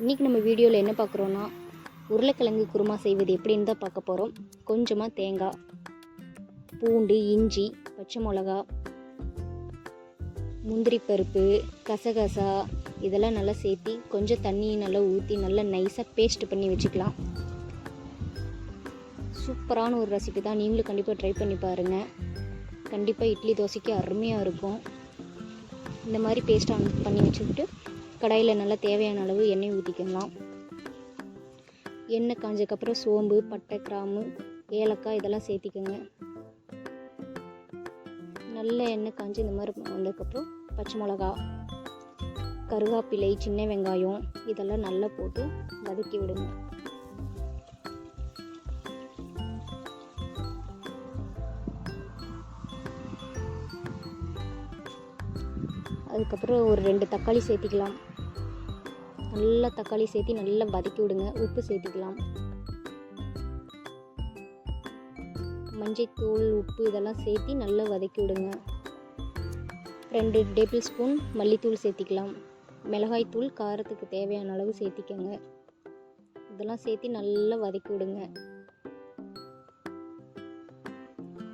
இன்றைக்கி நம்ம வீடியோவில் என்ன பார்க்குறோன்னா உருளைக்கிழங்கு குருமா செய்வது எப்படின்னு தான் பார்க்க போகிறோம் கொஞ்சமாக தேங்காய் பூண்டு இஞ்சி பச்சை மிளகா முந்திரி பருப்பு கசகசா இதெல்லாம் நல்லா சேர்த்தி கொஞ்சம் தண்ணியை நல்லா ஊற்றி நல்லா நைஸாக பேஸ்ட் பண்ணி வச்சுக்கலாம். சூப்பரான ஒரு ரெசிபி தான். நீங்களும் கண்டிப்பாக ட்ரை பண்ணி பாருங்கள் கண்டிப்பாக இட்லி தோசைக்கு அருமையாக இருக்கும். இந்த மாதிரி பேஸ்ட் ஆன் பண்ணி வச்சுக்கிட்டு கடாயில் நல்லா தேவையான அளவு எண்ணெய் ஊற்றிக்கலாம் எண்ணெய் காஞ்சதுக்கப்புறம் சோம்பு பட்டை கிராம்பு ஏலக்காய் இதெல்லாம் சேர்த்திக்கோங்க. நல்ல எண்ணெய் காஞ்சி இந்த மாதிரி வந்ததுக்கப்புறம் பச்சை மிளகா கருவேப்பிலை சின்ன வெங்காயம் இதெல்லாம் நல்லா போட்டு வதக்கி விடுங்க. அதுக்கப்புறம் ஒரு ரெண்டு தக்காளி சேர்த்திக்கலாம். நல்லா தக்காளி சேர்த்து நல்லா வதக்கி விடுங்க. உப்பு சேர்த்திக்கலாம். மஞ்சத்தூள் உப்பு இதெல்லாம் சேர்த்து நல்லா வதக்கி விடுங்க. ரெண்டு டேபிள் ஸ்பூன் மல்லித்தூள் சேர்த்திக்கலாம். மிளகாய் தூள் காரத்துக்கு தேவையான அளவு சேர்த்திக்கோங்க. இதெல்லாம் சேர்த்து நல்லா வதக்கி விடுங்க.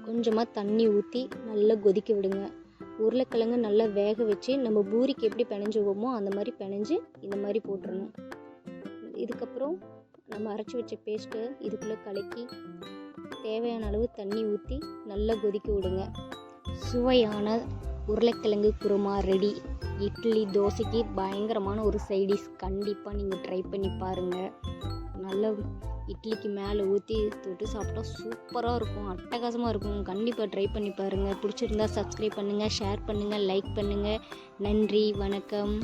கொஞ்சமாக தண்ணி ஊற்றி நல்லா கொதிக்க விடுங்க. உருளைக்கிழங்கு நல்லா வேக வச்சு நம்ம பூரிக்கு எப்படி பிணைஞ்சுவோமோ அந்த மாதிரி பிணைஞ்சு இந்த மாதிரி போட்டுடணும் இதுக்கப்புறம் நம்ம அரைச்சி வச்ச பேஸ்ட்டை இதுக்குள்ளே கலக்கி தேவையான அளவு தண்ணி ஊற்றி நல்லா கொதிக்க விடுங்க. சுவையான உருளைக்கிழங்கு குருமா ரெடி இட்லி தோசைக்கு பயங்கரமான ஒரு சைடிஷ் கண்டிப்பாக நீங்கள் ட்ரை பண்ணி பாருங்கள் நல்லா இட்லிக்கு மேலே ஊற்றி தொட்டு சாப்பிட்டா சூப்பராக இருக்கும். அட்டகாசமாக இருக்கும். கண்டிப்பாக ட்ரை பண்ணி பாருங்கள் பிடிச்சிருந்தா சப்ஸ்கிரைப் பண்ணுங்கள் ஷேர் பண்ணுங்கள் லைக் பண்ணுங்கள் நன்றி வணக்கம்.